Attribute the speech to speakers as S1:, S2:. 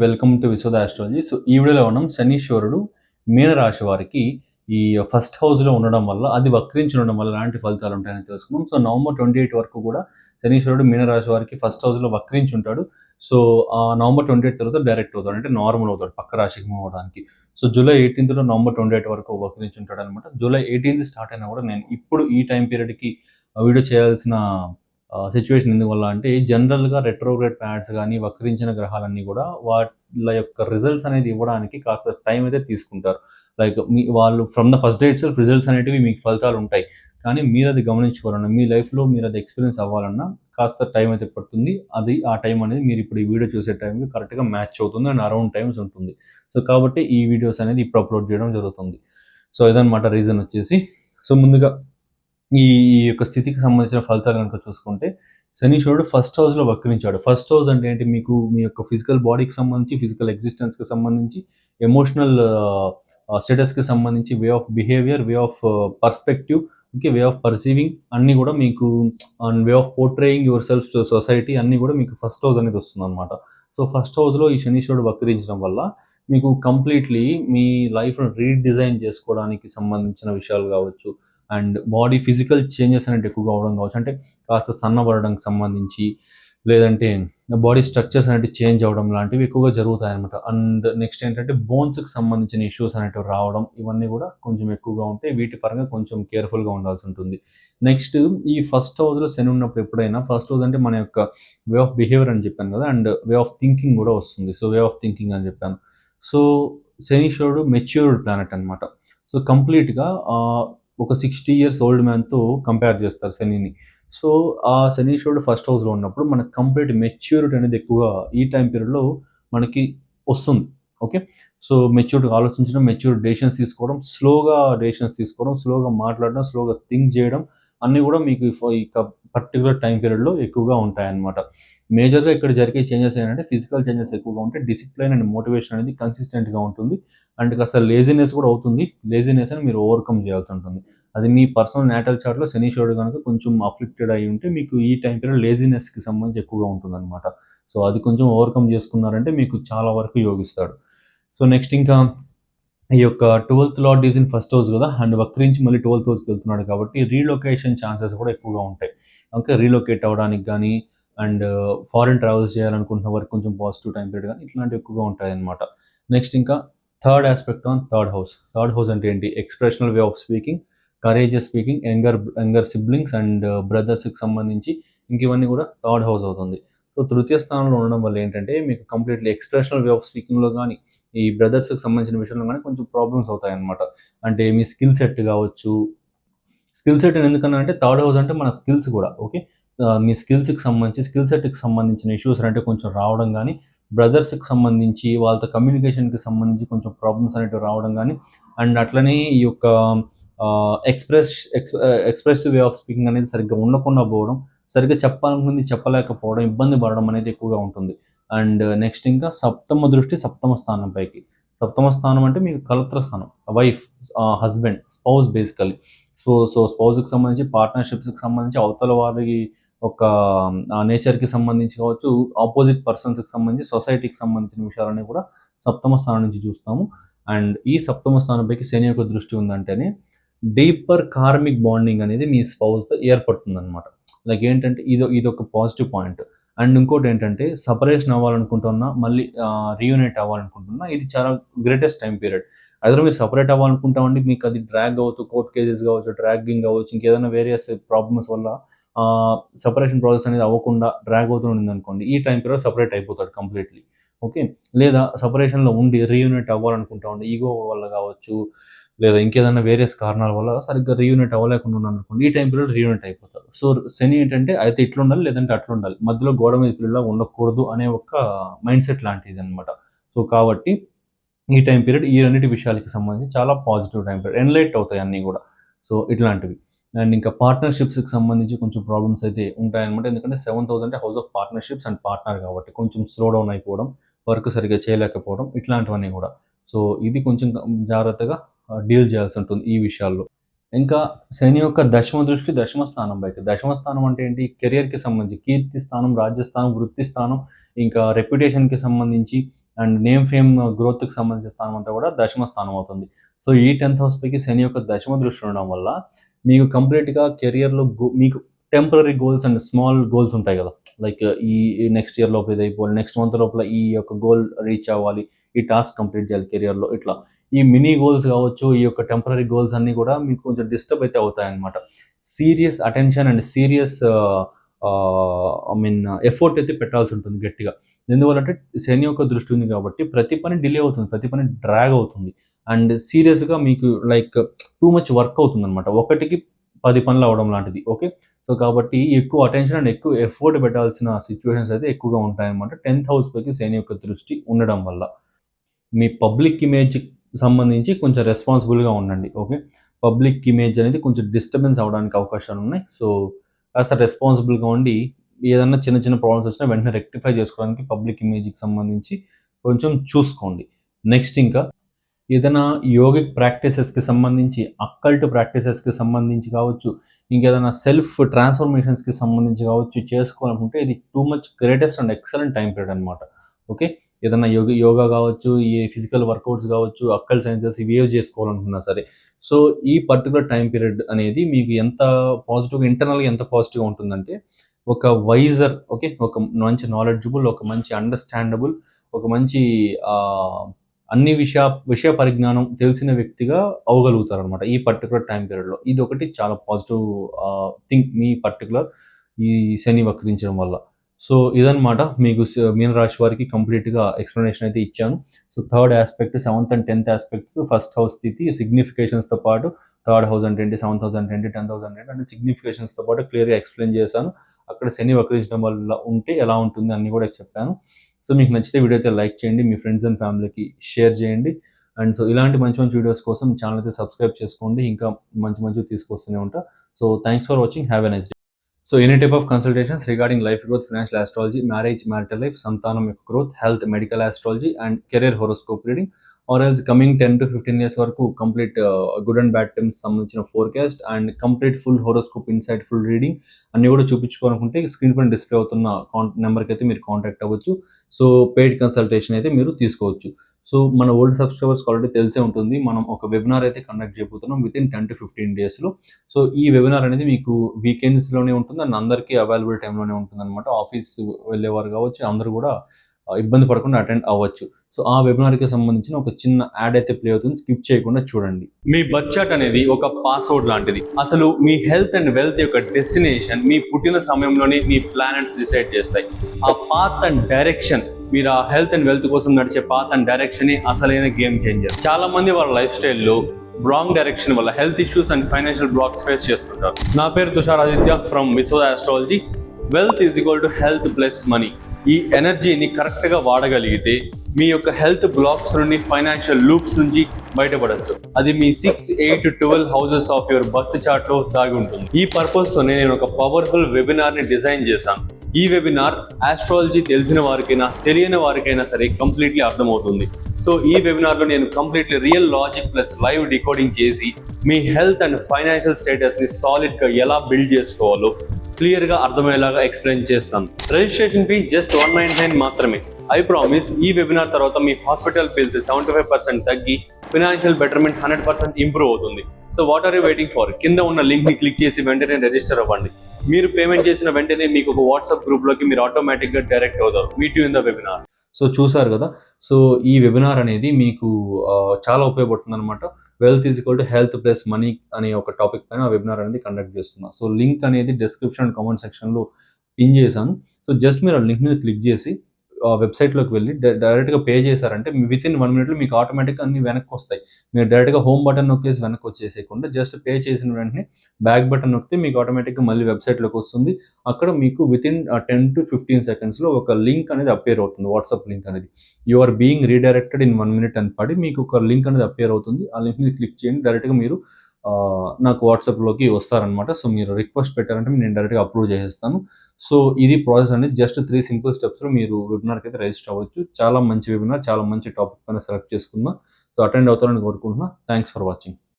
S1: Welcome to Vishwada astrology so ఈ వీడియోలో మనం శనీశ్వరుడు మీనరాశి వారికి ఈ ఫస్ట్ హౌస్లో ఉండడం వల్ల అది వక్రించి ఉండడం వల్ల ఎలాంటి ఫలితాలు ఉంటాయని తెలుసుకున్నాం సో నవంబర్ ట్వంటీ ఎయిట్ వరకు కూడా శనీశ్వరుడు మీనరాశి వారికి ఫస్ట్ హౌస్లో వక్రించి ఉంటాడు. సో ఆ నవంబర్ ట్వంటీ ఎయిట్ తర్వాత డైరెక్ట్ అవుతాడు అంటే నార్మల్ అవుతాడు పక్క రాశికి మూవ్ అవడానికి. సో జూలై ఎయిటీన్త్లో నవంబర్ ట్వంటీ ఎయిట్ వరకు వక్రించి ఉంటాడు అనమాట జూలై ఎయిటీన్త్ స్టార్ట్ అయినా కూడా నేను ఇప్పుడు ఈ టైం పీరియడ్కి వీడియో చేయాల్సిన సిచ్యువేషన్ ఎందువల్ల అంటే జనరల్గా రెట్రోగ్రేడ్ ప్లానెట్స్ కానీ వక్రించిన గ్రహాలన్నీ కూడా వాళ్ళ యొక్క రిజల్ట్స్ అనేది ఇవ్వడానికి కాస్త టైం అయితే తీసుకుంటారు. లైక్ మీ వాళ్ళు from the first day it's results అనేటివి మీకు ఫలితాలు ఉంటాయి. కానీ మీరు అది గమనించుకోవాలన్నా మీ లైఫ్లో మీరు అది ఎక్స్పీరియన్స్ అవ్వాలన్నా కాస్త టైం అయితే పడుతుంది. అది ఆ టైం అనేది మీరు ఇప్పుడు ఈ వీడియో చూసే టైంకి కరెక్ట్గా మ్యాచ్ అవుతుంది అండ్ అరౌండ్ టైమ్స్ ఉంటుంది. సో కాబట్టి ఈ వీడియోస్ అనేది ఇప్పుడు అప్లోడ్ చేయడం జరుగుతుంది. సో ఇదనమాట రీజన్ వచ్చేసి. సో ముందుగా ఈ ఈ యొక్క స్థితికి సంబంధించిన ఫలితాలు కనుక చూసుకుంటే శనీశ్వరుడు ఫస్ట్ హౌస్లో వక్రించాడు ఫస్ట్ హౌస్ అంటే ఏంటి? మీకు మీ యొక్క ఫిజికల్ బాడీకి సంబంధించి ఫిజికల్ ఎగ్జిస్టెన్స్కి సంబంధించి ఎమోషనల్ స్టేటస్కి సంబంధించి way of behaviour way of perspective okay way of perceiving అన్నీ కూడా మీకు and way of portraying yourself to society అన్నీ కూడా మీకు ఫస్ట్ హౌస్ అనేది వస్తుంది అనమాట సో ఫస్ట్ హౌస్లో ఈ శనీశ్వరుడు వక్రించడం వల్ల మీకు కంప్లీట్లీ మీ లైఫ్ను రీడిజైన్ చేసుకోవడానికి సంబంధించిన విషయాలు కావచ్చు అండ్ బాడీ ఫిజికల్ చేంజెస్ అనేది ఎక్కువగా అవడం కావచ్చు. అంటే కాస్త సన్నబడడానికి సంబంధించి లేదంటే బాడీ స్ట్రక్చర్స్ అనేవి చేంజ్ అవ్వడం లాంటివి ఎక్కువగా జరుగుతాయి అనమాట అండ్ నెక్స్ట్ ఏంటంటే బోన్స్కి సంబంధించిన ఇష్యూస్ అనేటివి రావడం ఇవన్నీ కూడా కొంచెం ఎక్కువగా ఉంటాయి వీటి పరంగా కొంచెం కేర్ఫుల్గా ఉండాల్సి ఉంటుంది. నెక్స్ట్ ఈ ఫస్ట్ హౌస్లో శని ఉన్నప్పుడు ఎప్పుడైనా ఫస్ట్ హౌస్ అంటే మన యొక్క వే ఆఫ్ బిహేవియర్ అని చెప్పాను కదా అండ్ వే ఆఫ్ థింకింగ్ కూడా వస్తుంది. సో వే ఆఫ్ థింకింగ్ అని చెప్పాను. సో శనీశ్వరుడు మెచ్యూర్డ్ ప్లానెట్ అనమాట సో కంప్లీట్గా ఒక సిక్స్టీ ఇయర్స్ ఓల్డ్ మ్యాన్తో కంపేర్ చేస్తారు శనిని. సో ఆ శనీశ్వరుడు ఫస్ట్ హౌస్లో ఉన్నప్పుడు మనకు కంప్లీట్ మెచ్యూరిటీ అనేది ఎక్కువగా ఈ టైం పీరియడ్లో మనకి వస్తుంది. ఓకే? సో మెచ్యూర్డ్గా ఆలోచించడం మెచ్యూర్ డెసిషన్స్ తీసుకోవడం స్లోగా డెసిషన్స్ తీసుకోవడం స్లోగా మాట్లాడడం స్లోగా థింక్ చేయడం అన్నీ కూడా మీకు ఈ పర్టికులర్ టైం పీరియడ్లో ఎక్కువగా ఉంటాయన్నమాట. మేజర్గా ఇక్కడ జరిగే చేంజెస్ ఏంటంటే ఫిజికల్ చేంజెస్ ఎక్కువగా ఉంటాయి డిసిప్లైన్ అండ్ మోటివేషన్ అనేది కన్సిస్టెంట్గా ఉంటుంది. అండ్ కాస్త లేజినెస్ కూడా అవుతుంది. లేజినెస్ అని మీరు ఓవర్కమ్ చేయాల్సి ఉంటుంది. అది మీ పర్సనల్ నేటల్ చార్ట్లో శనీశ్వరుడు కనుక కొంచెం అఫ్లిక్టెడ్ అయి ఉంటే మీకు ఈ టైం పీరియడ్ లేజినెస్కి సంబంధించి ఎక్కువగా ఉంటుందన్నమాట. సో అది కొంచెం ఓవర్కమ్ చేసుకున్నారంటే మీకు చాలా వరకు యోగిస్తాడు. సో నెక్స్ట్ ఇంకా ఈ యొక్క twelfth lord is in first house కదా అండ్ వక్రించి మళ్ళీ ట్వెల్త్ హౌస్కి వెళ్తున్నాడు కాబట్టి రీలొకేషన్ ఛాన్సెస్ కూడా ఎక్కువగా ఉంటాయి. ఓకే రీలొకేట్ అవ్వడానికి కానీ అండ్ uh, ఫారిన్ ట్రావెల్స్ చేయాలనుకుంటున్న వారికి కొంచెం పాజిటివ్ టైం పీరియడ్ కానీ ఇట్లాంటివి ఎక్కువగా ఉంటాయి అనమాట నెక్స్ట్ ఇంకా third aspect on third house third house అంటే ఏంటి? Expressional way of speaking courageous speaking younger younger siblings and బ్రదర్స్కి సంబంధించి ఇంక ఇవన్నీ కూడా థర్డ్ హౌస్ అవుతుంది. సో తృతీయ స్థానంలో ఉండడం వల్ల ఏంటంటే మీకు కంప్లీట్లీ ఎక్స్ప్రెషనల్ వే ఆఫ్ స్పీకింగ్లో కానీ ఈ బ్రదర్స్కి సంబంధించిన విషయంలో కానీ కొంచెం ప్రాబ్లమ్స్ అవుతాయి అన్నమాట అంటే మీ స్కిల్ సెట్ కావచ్చు. స్కిల్ సెట్ ఎందుకన్నా అంటే థర్డ్ హౌస్ అంటే మన స్కిల్స్ కూడా ఓకే మీ స్కిల్స్కి సంబంధించి స్కిల్ సెట్కి సంబంధించిన ఇష్యూస్ అంటే కొంచెం రావడం కానీ బ్రదర్స్కి సంబంధించి వాళ్ళతో కమ్యూనికేషన్కి సంబంధించి కొంచెం ప్రాబ్లమ్స్ అనేటివి రావడం కానీ అండ్ అట్లనే ఈ యొక్క express expressive way of speaking అనేది సరిగ్గా ఉండకుండా పోవడం సరిగ్గా చెప్పాలనుకుంది చెప్పలేకపోవడం ఇబ్బంది పడడం అనేది ఎక్కువగా ఉంటుంది. అండ్ నెక్స్ట్ ఇంకా సప్తమ దృష్టి సప్తమ స్థానం పైకి. సప్తమ స్థానం అంటే మీకు కలత్ర స్థానం wife husband spouse basically so so స్పౌస్కి సంబంధించి పార్ట్నర్షిప్స్కి సంబంధించి అవతల వారికి ఒక నేచర్కి సంబంధించి కావచ్చు ఆపోజిట్ పర్సన్స్కి సంబంధించి సొసైటీకి సంబంధించిన విషయాలన్నీ కూడా సప్తమ స్థానం నుంచి చూస్తాము. అండ్ ఈ సప్తమ స్థానంపైకి శని యొక్క దృష్టి ఉందంటేనే డీపర్ కార్మిక్ బాండింగ్ అనేది మీ స్పౌస్తో ఏర్పడుతుంది అనమాట లైక్ ఏంటంటే ఇది ఇది ఒక పాజిటివ్ పాయింట్. అండ్ ఇంకోటి ఏంటంటే సపరేషన్ అవ్వాలనుకుంటున్నా మళ్ళీ రీయూనైట్ అవ్వాలనుకుంటున్నా ఇది చాలా గ్రేటెస్ట్ టైం పీరియడ్. అదే మీరు సపరేట్ అవ్వాలనుకుంటామండి మీకు అది డ్రాగ్ అవ్వచ్చు కోర్ట్ కేసెస్ కావచ్చు డ్రాగింగ్ కావచ్చు ఇంకేదైనా వేరియస్ ప్రాబ్లమ్స్ వల్ల సపరేషన్ ప్రాసెస్ అనేది అవ్వకుండా డ్రాగ్ అవుతూ ఉండింది అనుకోండి ఈ టైం పీరియడ్ సపరేట్ అయిపోతాడు కంప్లీట్లీ. ఓకే. లేదా సపరేషన్లో ఉండి రీయూనిట్ అవ్వాలనుకుంటా ఉండి ఈగో వల్ల కావచ్చు లేదా ఇంకేదైనా వేరియస్ కారణాల వల్ల సరిగ్గా రీయూనిట్ అవ్వలేకుండా ఉన్నాను అనుకోండి ఈ టైం పీరియడ్ రీయూనిట్ అయిపోతారు. సో శని ఏంటంటే అయితే ఇట్లా ఉండాలి లేదంటే అట్లా ఉండాలి మధ్యలో గోడ మీద పిల్లలా ఉండకూడదు అనే ఒక మైండ్ సెట్ లాంటిది అనమాట సో కాబట్టి ఈ టైం పీరియడ్ ఈ రెండింటి విషయాలకి సంబంధించి చాలా పాజిటివ్ టైం పీరియడ్. ఎన్లైట్ అవుతాయి అన్నీ కూడా. సో ఇట్లాంటివి. అండ్ ఇంకా పార్ట్నర్షిప్స్కి సంబంధించి కొంచెం ప్రాబ్లమ్స్ అయితే ఉంటాయన్నమాట. ఎందుకంటే seven thousand house of partnerships and partner కాబట్టి కొంచెం స్లో డౌన్ అయిపోవడం వర్క్ సరిగ్గా చేయలేకపోవడం ఇట్లాంటివన్నీ కూడా. సో ఇది కొంచెం జాగ్రత్తగా డీల్ చేయాల్సి ఉంటుంది ఈ విషయాల్లో. ఇంకా శని యొక్క దశమ దృష్టి దశమ స్థానం పైకి. దశమ స్థానం అంటే ఏంటి? కెరియర్కి సంబంధించి కీర్తి స్థానం రాజ్యస్థానం వృత్తి స్థానం ఇంకా రెప్యుటేషన్కి సంబంధించి అండ్ నేమ్ ఫేమ్ గ్రోత్కి సంబంధించిన స్థానం అంతా కూడా దశమ స్థానం అవుతుంది. సో ఈ టెన్త్ హౌస్ పైకి శని యొక్క దశమ దృష్టి ఉండడం వల్ల మీకు కంప్లీట్గా కెరియర్లో మీకు temporary goals and small goals ఉంటాయి కదా. లైక్ uh, ఈ నెక్స్ట్ ఇయర్ లోపల ఇది అయిపోవాలి నెక్స్ట్ మంత్ లోపల ఈ యొక్క గోల్ రీచ్ అవ్వాలి ఈ టాస్క్ కంప్లీట్ చేయాలి కెరియర్లో ఇట్లా. ఈ మినీ గోల్స్ కావచ్చు ఈ యొక్క టెంపరీ గోల్స్ అన్నీ కూడా మీకు కొంచెం డిస్టర్బ్ అయితే అవుతాయన్నమాట. Serious attention and serious I mean effort అయితే పెట్టాల్సి ఉంటుంది గట్టిగా. ఎందువల్లంటే శని యొక్క దృష్టి ఉంది కాబట్టి ప్రతి పని డిలే అవుతుంది ప్రతి పని డ్రాగ్ అవుతుంది. అండ్ సీరియస్గా మీకు లైక్ టూ మచ్ వర్క్ అవుతుంది అనమాట ఒకటికి పది పనులు అవడం లాంటిది ఓకే సో కాబట్టి ఎక్కువ అటెన్షన్ అండ్ ఎక్కువ ఎఫర్ట్ పెట్టాల్సిన సిచ్యువేషన్స్ అయితే ఎక్కువగా ఉంటాయన్నమాట. టెన్త్ హౌస్ పైకి శని యొక్క దృష్టి ఉండడం వల్ల. మీ పబ్లిక్ ఇమేజ్ సంబంధించి కొంచెం రెస్పాన్సిబుల్గా ఉండండి ఓకే పబ్లిక్ ఇమేజ్ అనేది కొంచెం డిస్టర్బెన్స్ అవడానికి అవకాశాలు ఉన్నాయి. సో కాస్త రెస్పాన్సిబుల్గా ఉండి ఏదన్నా చిన్న చిన్న ప్రాబ్లమ్స్ వచ్చినా వెంటనే రెక్టిఫై చేసుకోవడానికి పబ్లిక్ ఇమేజ్కి సంబంధించి కొంచెం చూసుకోండి. నెక్స్ట్ ఇంకా ఏదైనా యోగిక్ ప్రాక్టీసెస్కి సంబంధించి అక్కల్ట్ ప్రాక్టీసెస్కి సంబంధించి కావచ్చు ఇంకేదైనా సెల్ఫ్ ట్రాన్స్ఫర్మేషన్స్కి సంబంధించి కావచ్చు చేసుకోవాలనుకుంటే ఇది too much greatest and excellent time period అనమాట ఓకే? ఏదైనా యోగ యోగా కావచ్చు ఈ ఫిజికల్ వర్కౌట్స్ కావచ్చు అక్కల్ సైన్సెస్ ఇవేవ్ చేసుకోవాలనుకున్నా సరే. సో ఈ పర్టికులర్ టైం పీరియడ్ అనేది మీకు ఎంత పాజిటివ్గా ఇంటర్నల్గా ఎంత పాజిటివ్గా ఉంటుందంటే ఒక వైజర్ ఓకే? ఒక మంచి నాలెడ్జబుల్ ఒక మంచి అండర్స్టాండబుల్ ఒక మంచి అన్ని విషయ విషయ పరిజ్ఞానం తెలిసిన వ్యక్తిగా అవ్వగలుగుతారు అనమాట ఈ పర్టికులర్ టైం పీరియడ్లో ఇది ఒకటి చాలా పాజిటివ్ థింక్ మీ పర్టికులర్ ఈ శని వక్రించడం వల్ల. సో ఇదనమాట మీకు మీనరాశి వారికి కంప్లీట్గా ఎక్స్ప్లెనేషన్ అయితే ఇచ్చాను. So third aspect seventh and tenth aspects first house స్థితి సిగ్నిఫికేషన్స్తో పాటు థర్డ్ హౌస్ అంటే ఏంటి సెవెంత్ హౌస్ అంటే ఏంటి టెన్త్ హౌస్ అంటే అంటే సిగ్నిఫికేషన్స్తో పాటు క్లియర్గా ఎక్స్ప్లెయిన్ చేశాను. అక్కడ శని వక్రించడం వల్ల ఉంటే ఎలా ఉంటుంది అన్నీ కూడా చెప్పాను. సో మీకు నచ్చితే వీడియో అయితే లైక్ చేయండి మీ ఫ్రెండ్స్ అండ్ ఫ్యామిలీకి షేర్ చేయండి. అండ్ సో ఇలాంటి మంచి మంచి వీడియోస్ కోసం ఛానల్ అయితే సబ్స్క్రైబ్ చేసుకోండి ఇంకా మంచి మంచివి తీసుకొస్తూనే ఉంటా. So thanks for watching have a nice day so any type of consultations regarding life growth financial astrology marriage marital life సంతానం యొక్క growth health medical astrology and career horoscope reading or else coming ten to fifteen years వరకు complete good and bad times సంబంధించిన forecast and complete full horoscope insight full reading అన్ని కూడా చూపించుకోవాలనుకుంటే screen పైన display అవుతున్న నెంబర్కి అయితే మీరు కాంటాక్ట్ అవ్వచ్చు. సో పెయిడ్ కన్సల్టేషన్ అయితే మీరు తీసుకోవచ్చు. సో మన ఓల్డ్ సబ్స్క్రైబర్స్ ఆల్రెడీ తెలిసే ఉంటుంది. మనం ఒక వెబినార్ అయితే కండక్ట్ చేయబోతున్నాం with in ten to fifteen డేస్లో సో ఈ వెబినార్ అనేది మీకు వీకెండ్స్లోనే ఉంటుంది. అండ్ అందరికీ అవైలబుల్ టైంలోనే ఉంటుంది అనమాట ఆఫీస్ వెళ్ళేవారు కావచ్చు అందరూ కూడా uh, ఇబ్బంది పడకుండా అటెండ్ అవ్వచ్చు. సో ఆ వెబినార్కి సంబంధించిన ఒక చిన్న యాడ్ అయితే ప్లే అవుతుంది. స్కిప్ చేయకుండా చూడండి. మీ బడ్జెట్ అనేది ఒక పాస్వర్డ్ లాంటిది. అసలు మీ హెల్త్ అండ్ వెల్త్ యొక్క డెస్టినేషన్ మీ పుట్టిన సమయంలోనే మీ ప్లానెట్స్ డిసైడ్ చేస్తాయి. ఆ పాత్ అండ్ డైరెక్షన్ మీరు ఆ హెల్త్ అండ్ వెల్త్ కోసం నడిచే పాత్ అండ్ డైరెక్షన్ అసలైన గేమ్ చేంజర్. చాలా మంది వాళ్ళ లైఫ్ స్టైల్లో రాంగ్ డైరెక్షన్ వల్ల health issues and financial blocks face చేస్తుంటారు. నా పేరు Tushar Aditya from Vishwa astrology. Wealth is equal to health plus money. ఈ ఎనర్జీని కరెక్ట్గా వాడగలిగితే మీ యొక్క హెల్త్ బ్లాక్స్ నుండి ఫైనాన్షియల్ లూప్స్ నుంచి బయటపడచ్చు. అది మీ six eight twelve houses of your birth చార్ట్లో దాగి ఉంటుంది. ఈ పర్పస్ తోనే నేను ఒక పవర్ఫుల్ వెబినార్ని డిజైన్ చేశాను. ఈ వెబినార్ ఆస్ట్రాలజీ తెలిసిన వారికైనా తెలియని వారికైనా సరే కంప్లీట్లీ అర్థమవుతుంది. సో ఈ వెబినార్లో నేను completely real logic plus live decoding చేసి మీ హెల్త్ అండ్ ఫైనాన్షియల్ స్టేటస్ని సాలిడ్గా ఎలా బిల్డ్ చేసుకోవాలో క్లియర్గా అర్థమయ్యేలాగా ఎక్స్ప్లెయిన్ చేస్తాను. Registration fee just one nine nine మాత్రమే. ఐ ప్రామిస్ ఈ వెబినార్ తర్వాత మీ hospital bills seventy five percent తగ్గి financial betterment hundred percent improve అవుతుంది. So what are you waiting for కింద ఉన్న లింక్ని క్లిక్ చేసి వెంటనే రిజిస్టర్ అవ్వండి. మీరు పేమెంట్ చేసిన వెంటనే మీకు ఒక వాట్సాప్ గ్రూప్లోకి మీరు ఆటోమేటిక్గా డైరెక్ట్ అవుతారు. Meet you in the webinar so చూసారు కదా? సో ఈ వెబినార్ అనేది మీకు చాలా ఉపయోగపడుతుంది అనమాట wealth is equal to health plus money అనే ఒక టాపిక్ పైన వెబినార్ అనేది కండక్ట్ చేస్తున్నా. సో లింక్ అనేది డిస్క్రిప్షన్ అండ్ కామెంట్ సెక్షన్లో పిన్ చేశాను. సో జస్ట్ మీరు ఆ లింక్ మీద క్లిక్ చేసి వెబ్సైట్లోకి వెళ్ళి డైరెక్ట్గా పే చేశారంటే విత్ ఇన్ వన్ మినిట్లో మీకు ఆటోమేటిక్గా అన్ని వెనక్కి వస్తాయి. మీరు డైరెక్ట్గా హోమ్ బటన్ నొక్కేసి వెనక్కి వచ్చేసేయకుండా జస్ట్ పే చేసిన వెంటనే బ్యాక్ బటన్ నొక్కితే మీకు ఆటోమేటిక్గా మళ్ళీ వెబ్సైట్లోకి వస్తుంది. అక్కడ మీకు with in ten to fifteen సెకండ్స్లో ఒక లింక్ అనేది అపేర్ అవుతుంది. వాట్సాప్ లింక్ అనేది. You are being redirected in one minute అని పడి మీకు ఒక లింక్ అనేది అపేర్ అవుతుంది. ఆ లింక్ని క్లిక్ చేయండి. డైరెక్ట్గా మీరు నాకు వాట్సాప్లోకి వస్తారనమాట సో మీరు రిక్వెస్ట్ పెట్టారంటే నేను డైరెక్ట్గా అప్రూవ్ చేసేస్తాను. సో ఇది ప్రాసెస్ అనేది జస్ట్ త్రీ సింపుల్ స్టెప్స్లో మీరు వెబినార్కి అయితే రిజిస్టర్ అవ్వచ్చు. చాలా మంచి వెబినార్ చాలా మంచి టాపిక్ పైన సెలెక్ట్ చేసుకుందాం సో అటెండ్ అవుతారని కోరుకుంటున్నా. Thanks for watching.